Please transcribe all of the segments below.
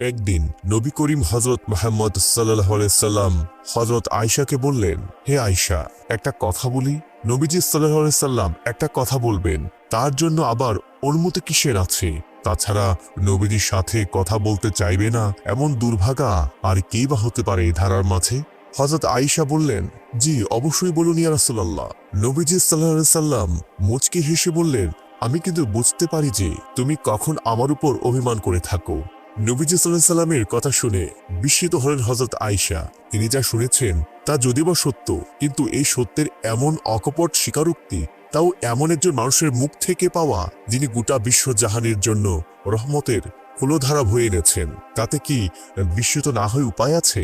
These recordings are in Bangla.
একদিন নবী করিম হজরত মোহাম্মদ সাল্লাম হজরত আয়শাকে বললেন, হে আয়শা, একটা কথা বলি। নবীজি সাল্লাম একটা কথা বলবেন। তার জন্য আবার অনুমতি কিসের আছে? তাছাড়া নবীজির সাথে কথা বলতে চাইবে না এমন দুর্ভাগা আর কে বা হতে পারে এই ধারার মাঝে? হজরত আয়েশা বললেন, জি, অবশ্যই বলুন ইয়া রাসূলুল্লাহ। নবীজি সাল্লাহ সাল্লাম মুচকি হেসে বললেন, আমি কিন্তু বুঝতে পারি যে তুমি কখন আমার উপর অভিমান করে থাকো। নবীজি সাল্লামের কথা শুনে বিস্মিত হলেন হজরত আয়েশা। তিনি যা শুনেছেন তা যদি বা সত্য, কিন্তু এই সত্যের এমন অকপট স্বীকারোক্তি, তাও এমন একজন মানুষের মুখ থেকে পাওয়া, যিনি গোটা বিশ্ব জাহানের জন্য রহমতের কুলোধারা বয়ে এনেছেন। তাতে কি বিস্মিত না হয়ে উপায় আছে?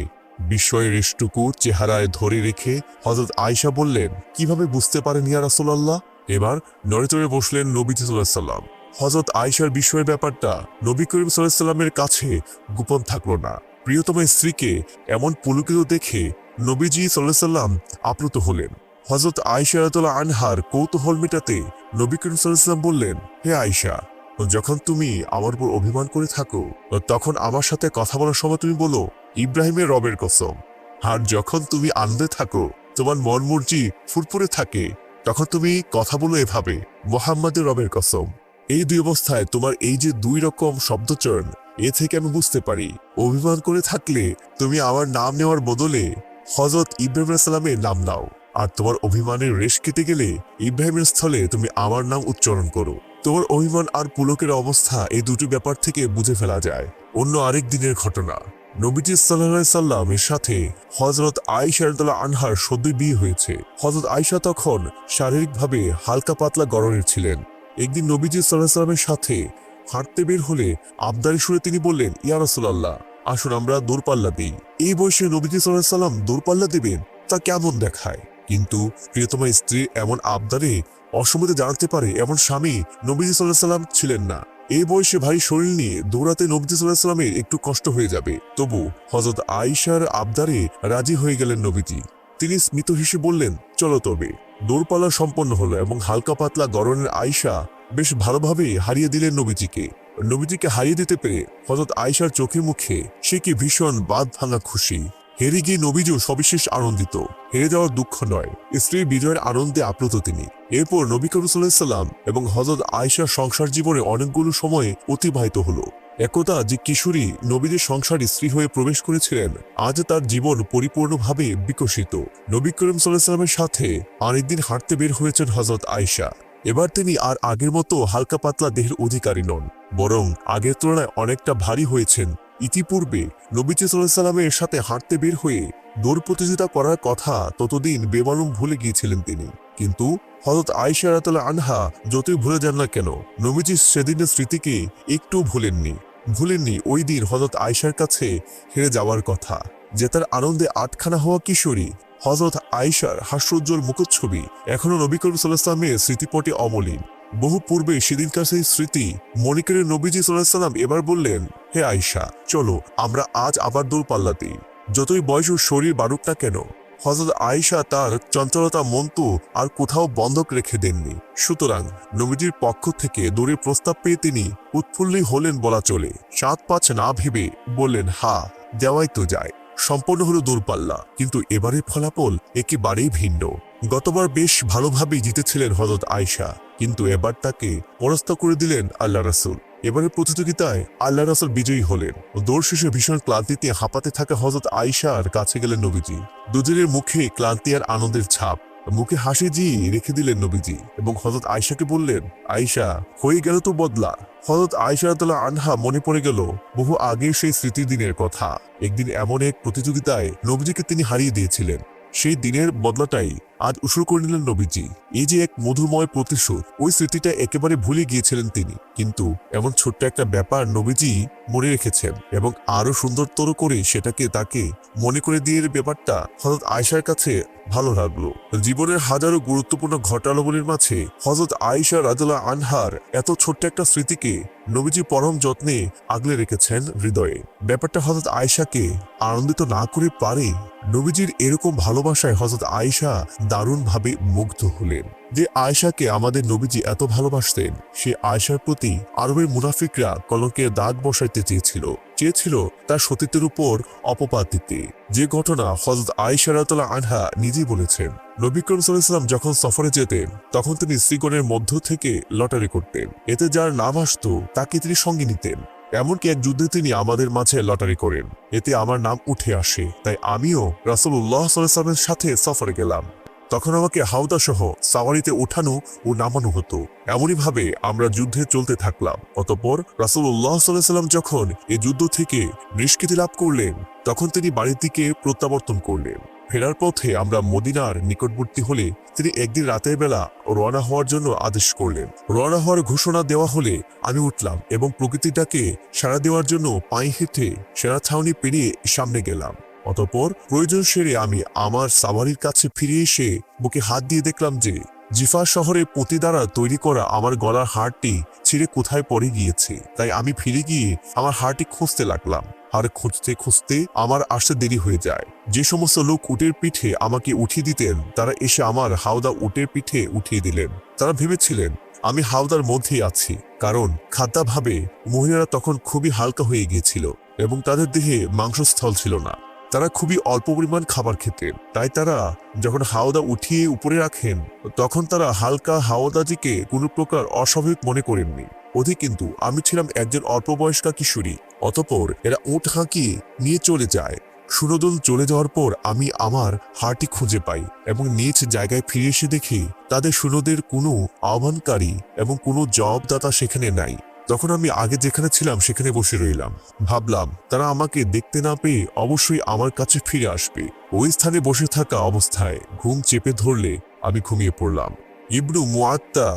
বিস্ময়ের রেষ্টুকু চেহারায় ধরে রেখে হজরত আয়শা বললেন, কীভাবে বুঝতে পারেন ইয়া রাসূলুল্লাহ? এবার নড়ে চড়ে বসলেন সাল্লাহ সাল্লাম হজরত আয়শার বিষয়ের ব্যাপারটা নবী করিম সাল্লামের কাছে গোপন থাকল না। প্রিয়তম স্ত্রীকে এমন পুলকিত দেখে নবীজি সাল্লাহ সাল্লাম আপ্লুত হলেন। হজরত আয়সা আনহার কৌতূহল মেটাতে নবী করিম সাল্লাম বললেন, হে আয়শা, যখন তুমি আমার উপর অভিমান করে থাকো, তখন আমার সাথে কথা বলার সময় তুমি বলো, ইব্রাহিমের রবের কসম। আর যখন তুমি আনন্দে থাকো, তোমার মন মর্জি ফুরফুরে থাকে, তখন তুমি কথা বলো এভাবে, মোহাম্মদের রবের কসম। এই দুই অবস্থায় তোমার এই যে দুই রকম শব্দচয়ন, এ থেকে আমি বুঝতে পারি। অভিমান করে থাকলে তুমি আমার নাম নেওয়ার বদলে হজরত ইব্রাহিম সালামের নাম নাও। আর তোমার অভিমানের রেশ কেটে গেলে ইব্রাহিমের স্থলে তুমি আমার নাম উচ্চারণ করো। তোমার অভিমান আর পুলকের অবস্থা এই দুটি ব্যাপার থেকে বুঝে ফেলা যায়। অন্য আরেক দিনের ঘটনা। নবীজি সাল্লাহ সাল্লামের সাথে হজরত আইসারদুল্লাহ আনহার সদ্যই বিয়ে হয়েছে। হজরত আয়সা তখন শারীরিকভাবে হালকা পাতলা গরনের ছিলেন। একদিন নবীজি সাল্লাহ সাল্লামের সাথে হাঁটতে বের হলে আবদারি সুরে তিনি বললেন, ইয়া রাসূলুল্লাহ, আসুন আমরা দূরপাল্লা দিই। এই বয়সে নবীজি সাল্লাহ সাল্লাম দূরপাল্লা দেবেন তা কেমন দেখায়? কিন্তু প্রিয়তমা স্ত্রী এমন আবদারে অসম্মতি জানাতে পারে এমন স্বামী নবীজি সাল্লাহ সাল্লাম ছিলেন না। এই বয়সে ভারী শরীর নিয়ে দৌড়াতে নবীজি সাল্লাহ সাল্লামের একটু কষ্ট হয়ে যাবে। তবু হজরত আয়েশার আবদারে রাজি হয়ে গেলেন নবীজি। তিনি স্মিত হেসে বললেন, চলো তবে। দৌড়পাল্লা সম্পন্ন হলো এবং হালকা পাতলা গরনের আয়সা বেশ ভালোভাবে হারিয়ে দিলেন নবীজিকে। নবীজিকে হারিয়ে দিতে পেরে হজরত আয়েশার চোখে মুখে সে কি ভীষণ বাদ ভাঙা খুশি। হেরে গিয়ে নবীজও সবিশেষ আনন্দিত। হেরে যাওয়ার দুঃখ নয় স্ত্রীর বিজয়ের আনন্দে আপ্লুত তিনি। এরপর নবী করিম সাল্লাম এবং হজরত আয়েশার সংসার জীবনে অনেকগুলো সময় অতিবাহিত হলো। একদা যে কিশোরী নবীদের সংসার স্ত্রী হয়ে প্রবেশ করেছিলেন, আজ তার জীবন পরিপূর্ণভাবে বিকশিত। নবী করিম সাল্লামের সাথে আরেকদিন হাঁটতে বের হয়েছেন হজরত আয়েশা। এবার তিনি আর আগের মতো হালকা পাতলা দেহের অধিকারী নন, বরং আগের তুলনায় অনেকটা ভারী হয়েছেন। ইতিপূর্বে নবীজি সাল্লামের সাথে হাঁটতে বের হয়ে দৌড় প্রতিযোগিতা করার কথা ততদিন বেমালুম ভুলে গিয়েছিলেন তিনি। কিন্তু হজরত আয়সা আনহা যতই ভুলে যান না কেন, নবীজি সেদিনের স্মৃতিকে একটু ভুলেননি। ভুলেননি ওই দিন হজরত আয়সার কাছে হেরে যাওয়ার কথা, যে তার আনন্দে আটখানা হওয়া কিশোরী হজরত আয়সার হাস্যোজ্জ্বল মুখচ্ছবি এখনও নবী করিম সাল্লাহামের স্মৃতিপটে অমলিন। বহু পূর্বে সেদিনকার সেই স্মৃতি মনিকের নবীজি সাল্লাম এবার বললেন, হে আয়সা চলো আমরা আজ আবার দূর পাল্লা দিই যতই বয়স ও শরীর বাড়ুক না কেন হজরত আয়েশা তার চঞ্চলতা মন্তু আর কোথাও বন্ধক রেখে দেননি। সুতরাং নবীজির পক্ষ থেকে দূরে প্রস্তাব পেয়ে তিনি উৎফুল্লি হলেন বলা চলে। সাত পাঁচ না ভেবে বললেন, হা, দেওয়াই তো যায়। সম্পন্ন হলো দূরপাল্লা, কিন্তু এবারের ফলাফল একেবারেই ভিন্ন। গতবার বেশ ভালোভাবেই জিতেছিলেন হজরত আয়শা, কিন্তু এবার তাকে পরাস্ত করে দিলেন আল্লাহ রাসুল। এবারের প্রতিযোগিতায় আল্লাহ রাসুল বিজয়ী হলেন। দৌড় শেষে ভীষণ ক্লান্তিতে হাঁপাতে থাকা হজরত আয়শার কাছে গেলেন নবীজি। দুজনের মুখে ক্লান্তি আর আনন্দের ছাপ। মুখে হাসি জি রেখে দিলেন নবীজি এবং হজরত আয়শাকে বললেন, আয়শা, হয়ে গেল তো বদলা। হজরত আয়সারতলা আনহা মনে পড়ে গেল বহু আগের সেই স্মৃতির দিনের কথা। একদিন এমন এক প্রতিযোগিতায় নবীজিকে তিনি হারিয়ে দিয়েছিলেন। সেই দিনের বদলাটাই আজ উসুর করে নিলেন নবীজি। এই যে এক মধুময় প্রতিশোধ, ওই স্মৃতিটা একেবারে ভুলে গিয়েছিলেন তিনি। কিন্তু এমন ছোট্ট একটা ব্যাপার নবীজি মনে রেখেছেন এবং আরও সুন্দরতর করে সেটাকে তাকে মনে করে দিয়ে ব্যাপারটা হজরত আয়সার কাছে ভালো লাগল। জীবনের হাজারো গুরুত্বপূর্ণ ঘটনাবলীর মাঝে হজরত আয়েশা রাজুল্লাহ আনহার এত ছোট্ট একটা স্মৃতিকে নবীজি পরম যত্নে আগলে রেখেছেন হৃদয়ে। ব্যাপারটা হজরত আয়েশাকে আনন্দিত না করে পারে নবীজির এরকম ভালোবাসায় হজরত আয়েশা দারুণভাবে মুগ্ধ হলেন যে আয়েশাকে আমাদের নবীজি এত ভালোবাসতেন। সে আয়েশার প্রতি আরবের মুনাফিকরা কলঙ্কের দাগ বসাইতে চেয়েছিল। চেয়েছিল তার সতীত্বের উপর অপবাদ দিতে। যে ঘটনা হজরত আয়েশা রাতলা আনহা নিজেই বলেছেন। নবী করিম সাল্লাম যখন সফরে যেতেন, তখন তিনি শ্রীগণের মধ্য থেকে লটারি করতেন। এতে যার নাম আসত, তাকে তিনি সঙ্গে নিতেন। এমনকি এক যুদ্ধে তিনি আমাদের মাঝে লটারি করেন। এতে আমার নাম উঠে আসে, তাই আমিও রাসুল্লাহ সাল্লামের সাথে সফরে গেলাম। তখন আমাকে হাওদা সহ সাওয়ারিতে ওঠানো ও নামানো হতো। এমনই ভাবে আমরা যুদ্ধে চলতে থাকলাম। অতপর রাসুল্লাহ সাল্লাম যখন এ যুদ্ধ থেকে নিষ্কৃতি লাভ করলেন, তখন তিনি বাড়ির দিকে প্রত্যাবর্তন করলেন। ফেরার পথে আমরা মদিনার নিকটবর্তী হলে তিনি একদিন রাতের বেলা রওনা হওয়ার জন্য আদেশ করলেন। রওনা হওয়ার ঘোষণা দেওয়া হলে আমি উঠলাম এবং প্রকৃতিটাকে সাড়া দেওয়ার জন্য পায়ে হেঁটে সেরা ছাউনি পেরিয়ে সামনে গেলাম। অতপর প্রয়োজন সেরে আমি আমার সাওয়ারির কাছে ফিরে এসে বুকে হাত দিয়ে দেখলাম যে জিফা শহরে পতি দ্বারা তৈরি করা আমার গলার হাড়টি ছিঁড়ে কোথায় পড়ে গিয়েছে। তাই আমি ফিরে গিয়ে আমার হাড়টি খুঁজতে লাগলাম আর খুঁজতে খুঁজতে আমার আসতে দেরি হয়ে যায়। যে সমস্ত লোক উটের পিঠে আমাকে উঠিয়ে দিতেন, তারা এসে আমার হাওদা উটের পিঠে উঠিয়ে দিলেন। তারা ভেবেছিলেন, আমি হাওদার মধ্যেই আছি। কারণ খাদ্যাভাবে মহিলারা তখন খুবই হালকা হয়ে গিয়েছিল এবং তাদের দেহে মাংসস্থল ছিল না। তারা খুবই অল্প পরিমাণ খাবার খেতেন। তাই তারা যখন হাওদা উঠিয়ে উপরে রাখেন, তখন তারা হালকা হাওদাজিকে কোনো প্রকার অস্বাভাবিক মনে করেননি। অধিক কিন্তু, আমি ছিলাম একজন অল্প বয়স্কা কিশোরী, অতপর এরা উঠ হাঁকিয়ে নিয়ে চলে যায়। সুরদল চলে যাওয়ার পর আমি আমার হারটি খুঁজে পাই এবং নিজ জায়গায় ফিরে এসে দেখি, তাদের সুরদের কোনো আহ্বানকারী এবং কোনো জবাবদাতা সেখানে নাই। তখন আমি আগে যেখানে ছিলাম, সেখানে বসে রইলাম। ভাবলাম, তারা আমাকে দেখতে না পেয়ে অবশ্যই আমার কাছে ফিরে আসবে। ওই স্থানে বসে থাকা অবস্থায় ঘুম চেপে ধরলে আমি ঘুমিয়ে পড়লাম। ইবনু মুআত্তা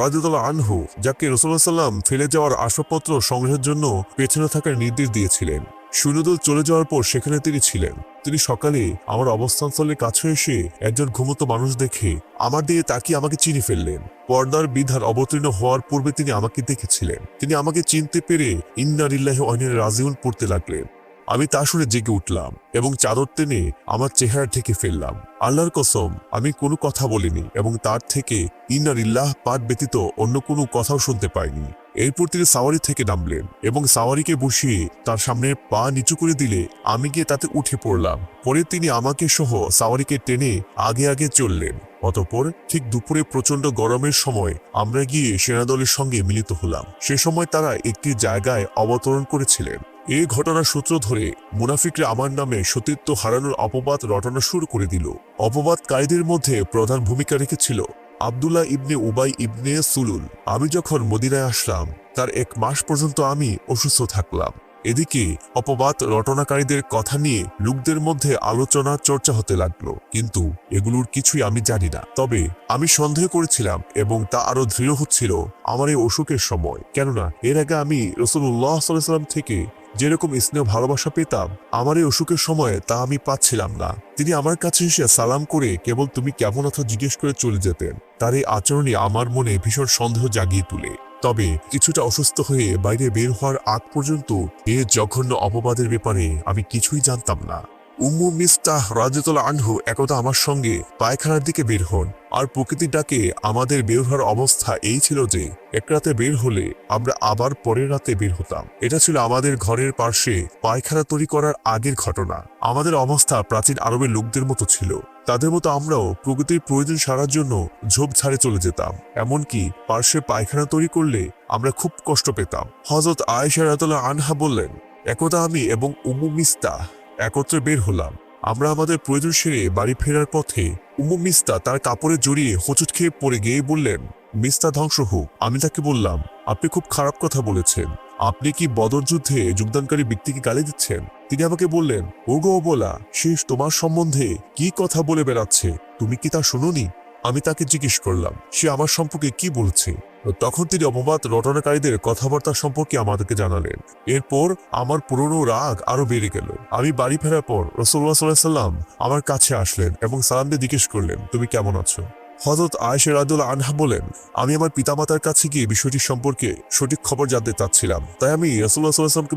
রাজুদুল্লাহ আনহু, যাকে রসুল্লাহ সাল্লাম ফেলে যাওয়ার আসবপত্র সংগ্রহের জন্য পেছনে থাকার নির্দেশ দিয়েছিলেন। সৈন্যদল চলে যাওয়ার পর সেখানে তিনি ছিলেন। তিনি সকালে আমার অবস্থানস্থলের কাছে এসে একজন ঘুমন্ত মানুষ দেখে আমার দিকে তাকিয়ে আমাকে চিনে ফেললেন। পর্দার বিধান অবতীর্ণ হওয়ার পূর্বে তিনি আমাকে দেখেছিলেন। তিনি আমাকে চিনতে পেরে ইন্নারিল্লাহ অনির রাজিউন পড়তে লাগলেন। আমি তা শুনে জেগে উঠলাম এবং চাদর টেনে আমার চেহারা ঢেকে ফেললাম। আল্লাহর কসম, আমি কোনো কথা বলিনি এবং তার থেকে ইন্নারিল্লাহ পাঠ ব্যতীত অন্য কোনো কথাও শুনতে পাইনি। এরপর তিনি সাওয়ারি থেকে নামলেন এবং সাওয়ারিকে বসিয়ে তার সামনে পা নিচু করে দিলে আমি গিয়ে তাতে উঠে পড়লাম। পরে তিনি আমাকে সহ সাওয়ারিকে টেনে আগে আগে চললেন। অতপর ঠিক দুপুরে প্রচণ্ড গরমের সময় আমরা গিয়ে সেনাদলের সঙ্গে মিলিত হলাম। সে সময় তারা একটি জায়গায় অবতরণ করেছিলেন। এই ঘটনার সূত্র ধরে মুনাফিকরা আমার নামে সতীত্ব হারানোর অপবাদ রটনা শুরু করে দিল। অপবাদকারীদের মধ্যে প্রধান ভূমিকা রেখেছিল। আবদুল্লাহ ইবনে উবাই ইবনে সুলুল। আমি যখন মদিনায় আসলাম, তার এক মাস পর্যন্ত আমি অসুস্থ থাকলাম। এদিকে অপবাদ রটনাকারীদের কথা নিয়ে লোকদের মধ্যে আলোচনা, চর্চা হতে লাগল। কিন্তু এগুলোর কিছুই আমি জানি না। তবে আমি সন্দেহ করেছিলাম এবং তা আরও দৃঢ় হচ্ছিল আমার এই অসুখের সময়। কেননা এর আগে আমি রসুল্লাহ সাল্লাম থেকে যেরকম স্নেহ ভালোবাসা পেতাম আমার এই অসুখের সময়ে তা আমি পাচ্ছিলাম না। তিনি আমার কাছে এসে সালাম করে কেবল তুমি কেমন আছো জিজ্ঞেস করে চলে যেতেন। তার এই আচরণে আমার মনে ভীষণ সন্দেহ জাগিয়ে তুলে। তবে কিছুটা অসুস্থ হয়ে বাইরে বের হওয়ার আগ পর্যন্ত এ জঘন্য অপবাদের ব্যাপারে আমি কিছুই জানতাম না। উম্মু মিস্তাহ রাজতলা আনহু একদা আমার সঙ্গে পায়খানার দিকে বের হন। আর প্রকৃতির ডাকে আমাদের বের হওয়ার অবস্থা এই ছিল যে, এক রাতে বের হলে আমরা আবার পরের রাতে বের হতাম। এটা ছিল আমাদের ঘরের পার্শ্বে পায়খানা তৈরি করার আগের ঘটনা। আমাদের অবস্থা প্রাচীন আরবের লোকদের মতো ছিল। তাদের মতো আমরাও প্রকৃতির প্রয়োজন সারার জন্য ঝোপ ছাড়ে চলে যেতাম। এমনকি পার্শ্বে পায়খানা তৈরি করলে আমরা খুব কষ্ট পেতাম। হজরত আয়েশা রাতলা আনহা বললেন, একদা আমি এবং উমু মিস্তা একত্রে বের হলাম। আমরা আমাদের প্রয়োজন সেরে বাড়ি ফেরার পথে উমু মিস্তা তার কাপড়ে জড়িয়ে হোঁচট খেয়ে পড়ে গিয়ে বললেন, মিস্তা ধ্বংস হোক। আমি তাকে বললাম, আপনি খুব খারাপ কথা বলেছেন। আপনি কি বদর যুদ্ধে যোগদানকারী ব্যক্তিকে গালি দিচ্ছেন? তিনি আমাকে বললেন, ওগো বলা শেষ তোমার সম্বন্ধে কি কথা বলে বেড়াচ্ছে? তুমি কি তা শুনোনি? আমি তাকে জিজ্ঞেস করলাম, সে আমার সম্পর্কে কি বলছে? তখন তিনি অপবাদ রটনাকারীদের কথাবার্তা সম্পর্কে আমাদেরকে জানালেন। এরপর আমার পুরনো রাগ আরও বেড়ে গেল। আমি বাড়ি ফেরার পর রসুল্লাহ সাল্লাহ সাল্লাম আমার কাছে আসলেন এবং সালামদের জিজ্ঞেস করলেন, তুমি কেমন আছো? হজরত আয়েশা রাদুল্লাহ আনহা বলেন, আমি আমার পিতামাতার কাছে গিয়ে বিষয়টি সম্পর্কে সঠিক খবর জানতে চাচ্ছিলাম। তাই আমি রসুল্লাহ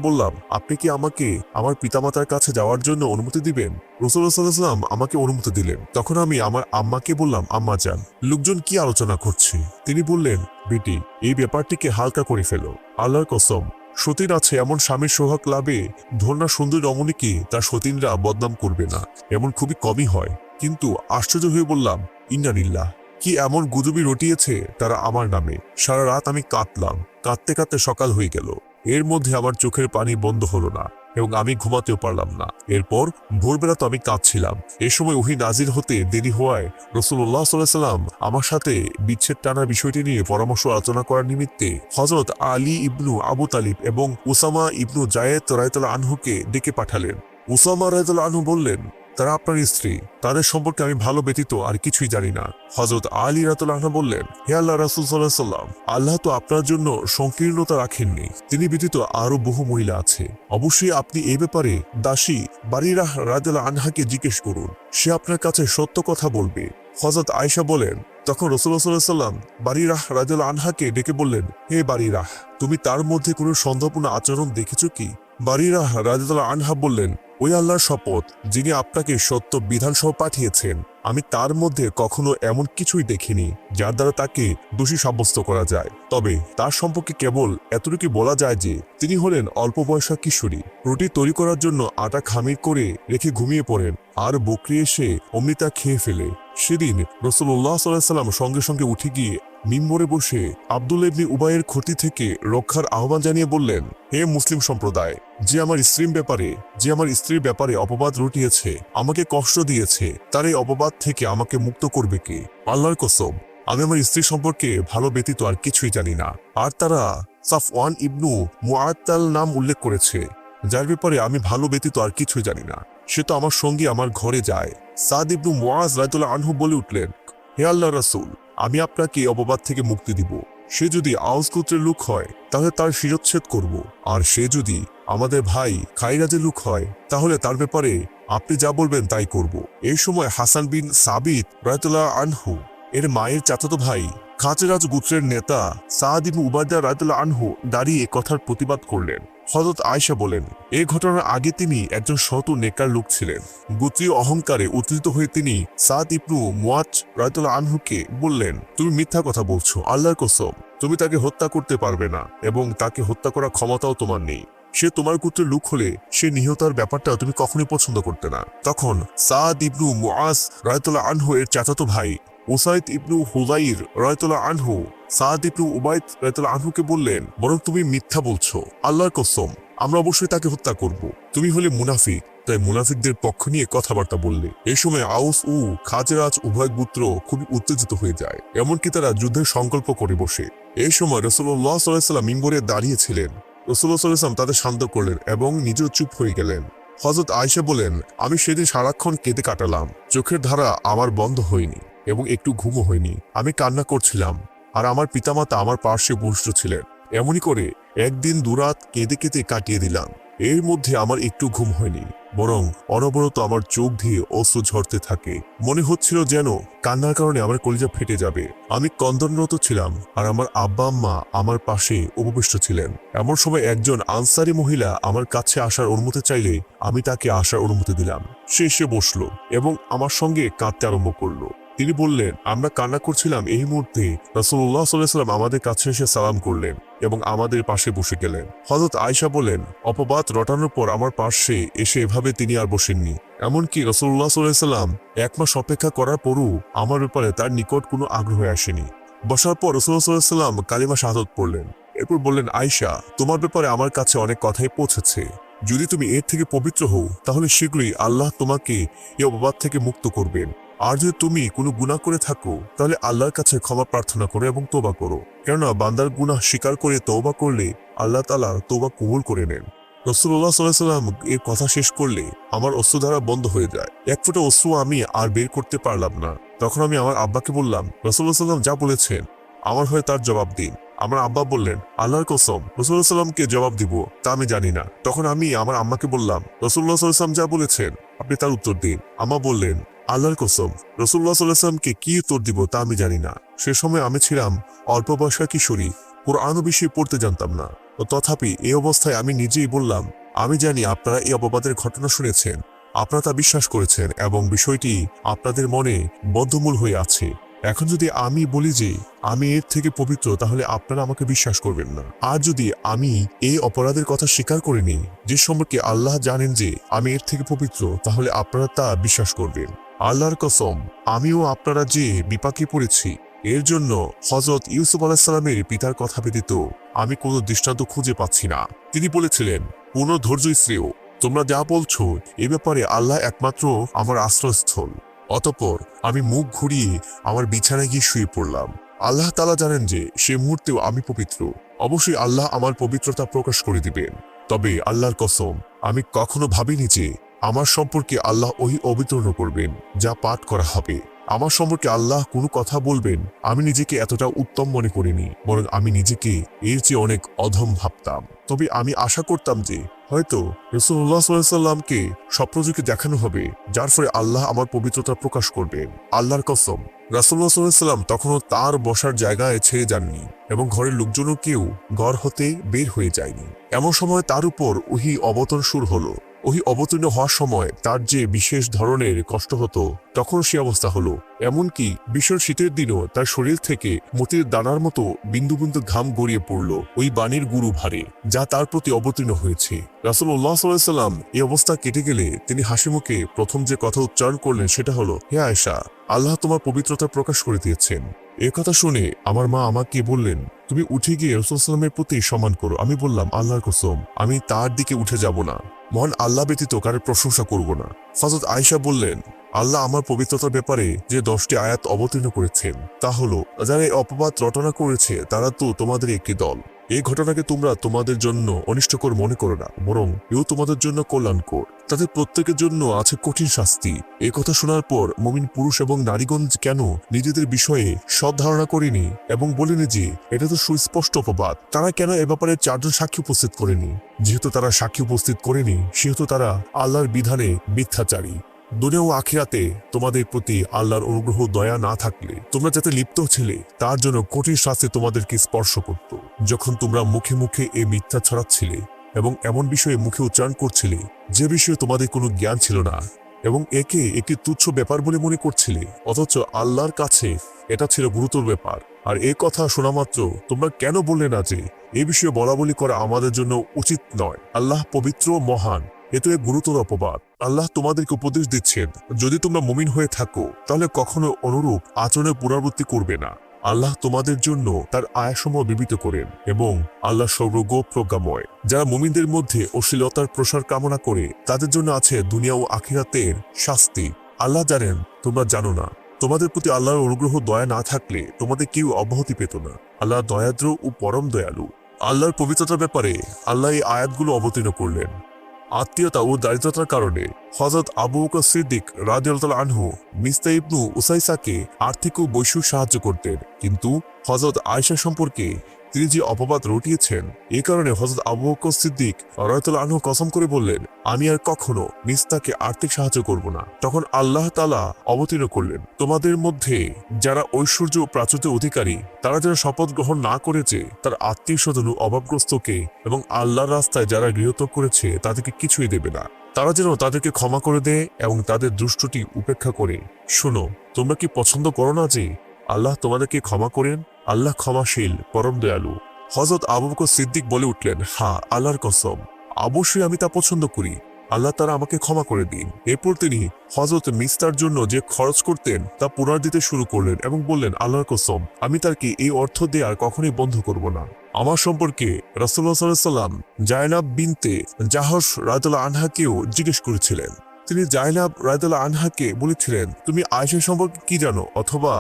বললাম, আপনি কি আমাকে আমার পিতামাতার কাছে যাওয়ার জন্য অনুমতি দিবেন? রসুল্লাহ আমাকে অনুমতি দিলেন। তখন আমি আমার আম্মাকে বললাম, আম্মা যান, লোকজন কি আলোচনা করছে? তিনি বললেন, বেটি, এই ব্যাপারটিকে হালকা করে ফেলো। আল্লাহর কসম, সতীন আছে এমন স্বামীর সৌভাগ লাভে ধন্যা সুন্দর রমণীকে তার সতীনরা বদনাম করবে না। এমন খুবই কমই হয়। কিন্তু আশ্চর্য হয়ে বললাম ইন্নানিল্লাহ কি এমন গুজবি রটিয়েছে তারা আমার নামে। সারা রাত আমি কাঁদলাম, কাঁদতে কাঁদতে সকাল হয়ে গেল। এর মধ্যে আমার চোখের পানি বন্ধ হলো না এবং আমি ঘুমাতেও পারলাম না। এরপর ভোরবেলা তো আমি কাঁদছিলাম। এ সময় ওহি নাজির হতে দেরি হওয়ায় রসুল্লাহ সাল্লাম আমার সাথে বিচ্ছেদ টানার বিষয়টি নিয়ে পরামর্শ আলোচনা করার নিমিত্তে হজরত আলী ইবনু আবু তালিব এবং উসামা ইবনু জায়েদ রায়তলা আনহুকে ডেকে পাঠালেন। উসামা রায়তলা আনহু বললেন তারা আপনার স্ত্রী। তাদের সম্পর্কে আমি ভালো ব্যতীত আর কিছুই জানি না। হজরত আলী রাতুল আহ্না বললেন, হে আল্লাহ রাসুল সাল্লাহ সাল্লাম আল্লাহ তো আপনার জন্য সংকীর্ণতা রাখেননি। তিনি ব্যতীত আরও বহু মহিলা আছে। অবশ্যই আপনি এ ব্যাপারে দাসী বারিরাহ রাজুল আনহাকে জিজ্ঞেস করুন। সে আপনার কাছে সত্য কথা বলবে। হজরত আয়সা বলেন, তখন রসুল্লাহ সাল্লাহ সাল্লাম বারিরাহ রাজুল আনহাকে ডেকে বললেন, হে বারিরাহ, তুমি তার মধ্যে কোনো সন্দেহপূর্ণ আচরণ দেখেছ কি? বারিরাহ রাজুল আনহা বললেন ওই আল্লাহর শপথ, যিনি আপনাকে সত্য বিধানসভা পাঠিয়েছেন, আমি তার মধ্যে কখনো এমন কিছুই দেখিনি, যার দ্বারা তাকে দোষী সাব্যস্ত করা যায়। তবে তার সম্পর্কে কেবল এতটুকু বলা যায় যে, তিনি হলেন অল্প বয়সা কিশোরী। রুটি তৈরি করার জন্য আটা খামির করে রেখে ঘুমিয়ে পড়েন, আর বকরি এসে অমৃতা খেয়ে ফেলে। সেদিন রসুল্লাহ সাল্লাম সঙ্গে সঙ্গে উঠে গিয়ে মিম্বরে বসে আব্দুল ইবনি উবাইয়ের ক্ষতি থেকে রক্ষার আহ্বান জানিয়ে বললেন, হে মুসলিম সম্প্রদায়, যে আমার স্ত্রীর ব্যাপারে, যে আমার স্ত্রীর ব্যাপারে অপবাদ রটিয়েছে, আমাকে কষ্ট দিয়েছে, তার এই অপবাদ থেকে আমাকে মুক্ত করবে কে? আল্লাহর কসম, আমি আমার স্ত্রী সম্পর্কে ভালো ব্যতীত আর কিছুই জানি না। আর তারা সাফওয়ান ইবনু মুআত্তাল নাম উল্লেখ করেছে, যার ব্যাপারে আমি ভালো ব্যতীত আর কিছুই জানি না। সে তো আমার সঙ্গে আমার ঘরে যায়। সাদ ইবনু মুআজ রায়তুল্লাহ আনহু বলে উঠলেন, হে আল্লাহ রাসূল আমি আপনাকে অপবাদ থেকে মুক্তি দিব। সে যদি আউস গোত্রের লোক হয়, তাহলে তার শিরচ্ছেদ করব। আর সে যদি আমাদের ভাই খাইরাজের লোক হয়, তাহলে তার ব্যাপারে আপনি যা বলবেন তাই করব। এই সময় হাসান বিন সাবিত রায়তুল্লাহ আনহু, এর মায়ের চাচাতো ভাই খাঁচেরাজ গোত্রের নেতা সাদ উবাদা রায়তুল্লাহ আনহু দাঁড়িয়ে কথার প্রতিবাদ করলেন। হজরত আয়সা বলেন, এ ঘটনার আগে তিনি একজন শত নেকার লোক ছিলেন। গোত্রীয় অহংকারে উত্তেজিত হয়ে তিনি সাদ ইবনু মোয়াজ রায়তুল্লাহ আনহুকে বললেন, তুমি মিথ্যা কথা বলছো, আল্লাহর কসম। তুমি তাকে হত্যা করতে পারবে না এবং তাকে হত্যা করার ক্ষমতাও তোমার নেই। সে তোমার গোত্রের লোক হলে সে নিহতার ব্যাপারটা তুমি কখনোই পছন্দ করতে না। তখন সাদ ইবনু মোয়াজ রায়তুল্লাহ আনহু এর চাচাতো ভাই ওসাইদ ইবনু হুদাইর রায়তুল্লাহ আনহু, সাদ ইবনু উবাইদ রায়তুল্লাহ আনহুকে বললেন, বরং তুমি মিথ্যা বলছো। আল্লাহর কসম, আমরা অবশ্যই তাকে হত্যা করব। তুমি হলে মুনাফিক। তাই মুনাফিকদের পক্ষ নিয়ে কথাবার্তা বললে। এই সময় আউস ও খাজরাজ উভয় পুত্র খুবই উত্তেজিত হয়ে যায়, এমনকি তারা যুদ্ধের সংকল্প করে বসে। এই সময় রসুল্লাহ সাল্লাম মিম্বরে দাঁড়িয়েছিলেন। রসুল্লাহ সাল্লাম তাদের শান্ত করলেন এবং নিজেও চুপ হয়ে গেলেন। হজরত আয়সা বলেন আমি সেদিন সারাক্ষণ কেঁদে কাটালাম। চোখের ধারা আমার বন্ধ হয়নি। এবং একটু ঘুমও হয়নি। আমি কান্না করছিলাম, আর আমার পিতামাতা আমার পার্শ্বে বসত ছিলেন। এমনই করে একদিন দুরাত কেঁদে কেঁদে কাটিয়ে দিলাম। এর মধ্যে আমার একটু ঘুম হয়নি, বরং অনবরত আমার চোখ দিয়ে অশ্রু ঝরতে থাকে। মনে হচ্ছিল যেন কান্নার কারণে আমার কলিজা ফেটে যাবে। আমি কন্দনরত ছিলাম, আর আমার আব্বা আম্মা আমার পাশে উপবিষ্ট ছিলেন। এমন সময় একজন আনসারি মহিলা আমার কাছে আসার অনুমতি চাইলে আমি তাকে আসার অনুমতি দিলাম। সে এসে বসল এবং আমার সঙ্গে কাঁদতে আরম্ভ করল। তিনি বললেন, আমরা কান্না করছিলাম এই মুহূর্তে। রাসুল্লাহ সাল্লাম আমাদের কাছে এসে সালাম করলেন এবং আমাদের পাশে বসে গেলেন। হজরত আয়সা বলেন অপবাদ রটানোর পর আমার পাশে এসে এভাবে তিনি আর বসেননি। এমনকি রসুল্লাহ সাল্লাম এক মাস অপেক্ষা করার পরও আমার ব্যাপারে তার নিকট কোনো আগ্রহ আসেনি। বসার পর রসুল্লাহ সাল্লাম কালিমা শাহাদত পড়লেন। এরপর বললেন আয়সা তোমার ব্যাপারে আমার কাছে অনেক কথাই পৌঁছেছে। যদি তুমি এর থেকে পবিত্র হও, তাহলে শীঘ্রই আল্লাহ তোমাকে এই অপবাদ থেকে মুক্ত করবেন। আর যদি তুমি কোনো গুনাহ করে থাকো, তাহলে আল্লাহর কাছে ক্ষমা প্রার্থনা করো এবং তোবা করো। কেননা বান্দার গুনাহ স্বীকার করে তওবা করলে আল্লাহ তালা তোবা কবুল করে নেন। রসুল্লাহ সাল্লাম এর কথা শেষ করলে আমার অশ্রুধারা বন্ধ হয়ে যায়। এক ফোঁটা অশ্রু আমি আর বের করতে পারলাম না। তখন আমি আমার আব্বাকে বললাম রসুল্লাহ সাল্লাম যা বলেছেন, আমার হয়ে তার জবাব দিন। আমার আব্বা বললেন, আল্লাহর কসম রসুল্লাহ সাল্লামকে জবাব দিব, তা আমি জানি না। তখন আমি আমার আম্মাকে বললাম রসুল্লাহ সাল্লাম যা বলেছেন, আপনি তার উত্তর দিন। আম্মা বললেন আল্লাহর কসম রসুল্লাহ সাল্লাহামকে কি উত্তর দিব তা আমি জানি না। সে সময় আমি ছিলাম অল্প বয়সা কিশোরী কোরআনও বিষয়ে পড়তে জানতাম না। ও তথাপি এই অবস্থায় আমি নিজেই বললাম, আমি জানি আপনারা এই অপবাদের ঘটনা শুনেছেন, আপনারা তা বিশ্বাস করেছেন এবং বিষয়টি আপনাদের মনে বদ্ধমূল হয়ে আছে। এখন যদি আমি বলি যে আমি এর থেকে পবিত্র, তাহলে আপনারা আমাকে বিশ্বাস করবেন না। আর যদি আমি এই অপরাধের কথা স্বীকার করিনি, যে সম্পর্কে আল্লাহ জানেন যে আমি এর থেকে পবিত্র, তাহলে আপনারা তা বিশ্বাস করবেন। আল্লাহর কসম, আমিও আপনারা যে বিপাকে পড়েছি, এর জন্য হজরত ইউসুফ আলাহিসাল্লামের পিতার কথা ব্যতীত আমি কোনো দৃষ্টান্ত খুঁজে পাচ্ছি না। তিনি বলেছিলেন পূর্ণ ধৈর্য শ্রেয়। তোমরা যা বলছো, এ ব্যাপারে আল্লাহ একমাত্র আমার আশ্রয়স্থল। অতপর আমি মুখ ঘুরিয়ে আমার বিছানায় গিয়ে শুয়ে পড়লাম। আল্লাহ তালা জানেন যে সে মুহূর্তেও আমি পবিত্র। অবশ্যই আল্লাহ আমার পবিত্রতা প্রকাশ করে দিবেন। তবে আল্লাহর কসম, আমি কখনো ভাবিনি যে আমার সম্পর্কে আল্লাহ ওই অবিতরণ করবেন, যা পাঠ করা হবে। আমার সম্পর্কে আল্লাহ কোনো কথা বলবেন, আমি নিজেকে এতটা উত্তম মনে করিনি, বরং আমি নিজেকে এর চেয়ে অনেক অধম ভাবতাম। তবে আমি আশা করতাম যে, হয়তো রসুল্লাহ সাল্লামকে স্বপ্নযোগে দেখানো হবে, যার ফলে আল্লাহ আমার পবিত্রতা প্রকাশ করবেন। আল্লাহর কসম রাসুল্লাহ সাল্লাম তখনও তার বসার জায়গায় ছেড়ে যাননি এবং ঘরের লোকজনও কেউ ঘর হতে বের হয়ে যায়নি। এমন সময় তার উপর ওহি অবতরণ শুরু হলো। ওহি অবতীর্ণ হওয়ার সময় তার যে বিশেষ ধরনের কষ্ট হতো তখন সে অবস্থা হলো। এমনকি ভীষণ শীতের দিনও তার শরীর থেকে মতির দানার মতো বিন্দু বিন্দু ঘাম গড়িয়ে পড়ল ওই বাণীর গুরু ভারে, যা তার প্রতি অবতীর্ণ হয়েছে। রাসুল্লাহ সাল্লাম এই অবস্থা কেটে গেলে তিনি হাসি মুখে প্রথম যে কথা উচ্চারণ করলেন সেটা হলো, হে আয়সা আল্লাহ তোমার পবিত্রতা প্রকাশ করে দিয়েছেন। কথা শুনে আমার মা আমাকে বললেন, তুমি উঠে গিয়ে রসুলামের প্রতি সম্মান করো। আমি বললাম, আল্লাহর কসম, আমি তার দিকে উঠে যাব না। মহান আল্লাহ ব্যতীত কারের প্রশংসা করব না। ফাজত আয়সা বললেন, আল্লাহ আমার পবিত্রতার ব্যাপারে যে দশটি আয়াত অবতীর্ণ করেছেন, তা হলো, যারা এই অপবাদ রটনা করেছে, তারা তো তোমাদের একটি দল। এই ঘটনাকে তোমরা তোমাদের জন্য অনিষ্টকর মনে করো না, বরং এও তোমাদের জন্য কল্যাণকর। তাদের প্রত্যেকের জন্য আছে কঠিন শাস্তি। এ কথা শোনার পর মমিন পুরুষ এবং নারীগঞ্জ কেন নিজেদের বিষয়ে সৎ ধারণা করেনি এবং বলেনি যে এটা তো সুস্পষ্ট অপবাদ? তারা কেন এ ব্যাপারে চারজন সাক্ষী উপস্থিত করেনি? যেহেতু তারা সাক্ষী উপস্থিত করেনি, সেহেতু তারা আল্লাহর বিধানে মিথ্যাচারী। দুনিয়া ও আখিরাতে তোমাদের প্রতি আল্লাহর অনুগ্রহ দয়া না থাকলে তোমরা যাতে লিপ্ত ছিলে, তার জন্য কঠিন শাস্তি তোমাদেরকে স্পর্শ করত। যখন তোমরা মুখে মুখে এই মিথ্যা ছড়াচ্ছিলে এবং এমন বিষয়ে মুখে উচ্চারণ করছিলে, যে বিষয়ে তোমাদের কোনো জ্ঞান ছিল না এবং একে একটি তুচ্ছ ব্যাপার বলে মনে করছিলে, অথচ আল্লাহর কাছে এটা ছিল গুরুতর ব্যাপার। আর এ কথা শোনা মাত্র তোমরা কেন বললে না যে, এ বিষয়ে বলা বলি করা আমাদের জন্য উচিত নয়। আল্লাহ পবিত্র মহান। এ তো এক গুরুতর অপবাদ। আল্লাহ তোমাদেরকে উপদেশ দিচ্ছেন, যদি তোমরা মুমিন হয়ে থাকো, তাহলে কখনো অনুরূপ আচরণের পুনরাবৃত্তি করবে না। আল্লাহ তোমাদের জন্য তার আয়াসমূহ বিবিত করেন এবং আল্লাহ সর্বজ্ঞ প্রজ্ঞাময়। যারা মুমিনদের মধ্যে অশ্লীলতার প্রসার কামনা করে, তাদের জন্য আছে দুনিয়া ও আখিরাতের শাস্তি। আল্লাহ জানেন, তোমরা জানো না। তোমাদের প্রতি আল্লাহর অনুগ্রহ দয়া না থাকলে তোমাদের কেউ অব্যাহতি পেত না। আল্লাহ দয়াদ্র ও পরম দয়ালু। আল্লাহর পবিত্রতার ব্যাপারে আল্লাহ এই আয়াতগুলো অবতীর্ণ করলেন। আত্মীয়তা ও দারিদ্রতার কারণে হজরত আবু বকর সিদ্দিক রাজিয়াল আনহু মিস্তা ইবনু উসাইসাকে আর্থিক ও বৈশ্বিক সাহায্য করতেন। কিন্তু হজরত আয়সা সম্পর্কে তিনি যে অপবাদ রটিয়েছেন, এ কারণে হজরত আবু বকর সিদ্দিক রয়তুল আনহু কসম করে বললেন, আমি আর কখনো মিস্তাকে আর্থিক সাহায্য করব না। তখন আল্লাহ তালা অবতীর্ণ করলেন, তোমাদের মধ্যে যারা ঐশ্বর্য ও প্রাচুর্যের অধিকারী, তারা যারা শপথ গ্রহণ না করেছে, তার আত্মীয় স্বজন অভাবগ্রস্তকে এবং আল্লাহর রাস্তায় যারা গৃহত করেছে, তাদেরকে কিছুই দেবে না। তারা যেন তাদেরকে ক্ষমা করে দেয় এবং তাদের দুষ্টটি উপেক্ষা করে। শোনো, তোমরা কি পছন্দ করো না যে আল্লাহ তোমাদেরকে ক্ষমা করেন, আল্লাহ ক্ষমাশীল, পরম দয়ালু। হজরত আবু বকর সিদ্দিক বলে উঠলেন, হা, আল্লাহর কসম। অবশ্যই আমি তা পছন্দ করি। আল্লাহ তারা আমাকে ক্ষমা করে দিন। এরপর তিনি হজরত মিস্তার জন্য যে খরচ করতেন, তা পুনর দিতে শুরু করলেন এবং বললেন, আল্লাহর কসম, আমি তাকে এই অর্থ দিয়ে আর কখনোই বন্ধ করব না। আমার সম্পর্কে রাসুল্লাহ সাল্লাম জায়নাব বিনতে জাহস রায়তুল্লাহ আনহাকেও জিজ্ঞেস করেছিলেন। তিনি জাইনাব রায়দুল্লাহ আনহাকে বলেছিলেন, তুমি আয়সা সম্পর্কে কি জানো? অথবা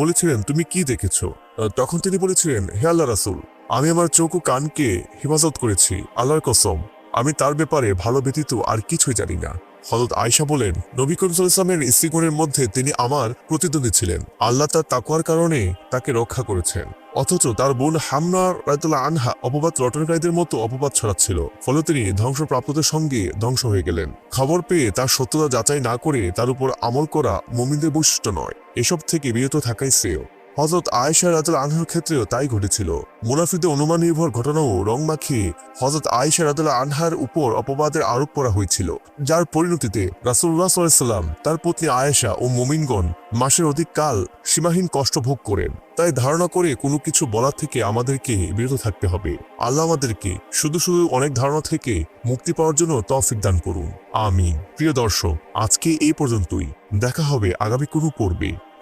বলেছিলেন, তুমি কি দেখেছ? তখন তিনি বলেছিলেন, হে আল্লাহ রাসুল, আমি আমার চোখ ও কানকে হেফাজত করেছি, আল্লাহর কসম। আমি তার ব্যাপারে ভালো ব্যতীত আর কিছুই জানি না। হজরত আয়সা বলেন, নবী করিম সাল্লামের স্ত্রীগণের মধ্যে তিনি আমার প্রতিদ্বন্দ্বী ছিলেন। আল্লাহ তার তাকুয়ার কারণে তাকে রক্ষা করেছেন। অথচ তার বোন হামনা রায়তুল্লাহ আনহা অপবাদ রটনকারীদের মতো অপবাদ ছড়াচ্ছিল। ফলে তিনি ধ্বংসপ্রাপ্তদের সঙ্গে ধ্বংস হয়ে গেলেন। খবর পেয়ে তার সত্যতা যাচাই না করে তার উপর আমল করা মমিনদের বৈশিষ্ট্য নয়। এসব থেকে বিরত থাকাই শ্রেয়। হজরত আয়েশা রাজুল আনহার ক্ষেত্রেও তাই ঘটেছিল। মুনাফিদের অনুমান নির্ভর ঘটনাও রং মাখিয়ে হজরত আয়েশা রাজুল আনহার উপর অপবাদের আরোপ করা হয়েছিল। যার পরিণতিতে রাসুল্লাহ সাল্লাম তার পত্নী আয়েশা ও মোমিনগণ মাসের অধিক কাল সীমাহীন কষ্ট ভোগ করেন। তাই ধারণা করে কোনো কিছু বলার থেকে আমাদেরকে বিরত থাকতে হবে। আল্লাহ আমাদেরকে শুধু শুধু অনেক ধারণা থেকে মুক্তি পাওয়ার জন্য তৌফিক দান করুন। আমি প্রিয় দর্শক, আজকে এই পর্যন্তই। দেখা হবে আগামী কোনো পর্বে।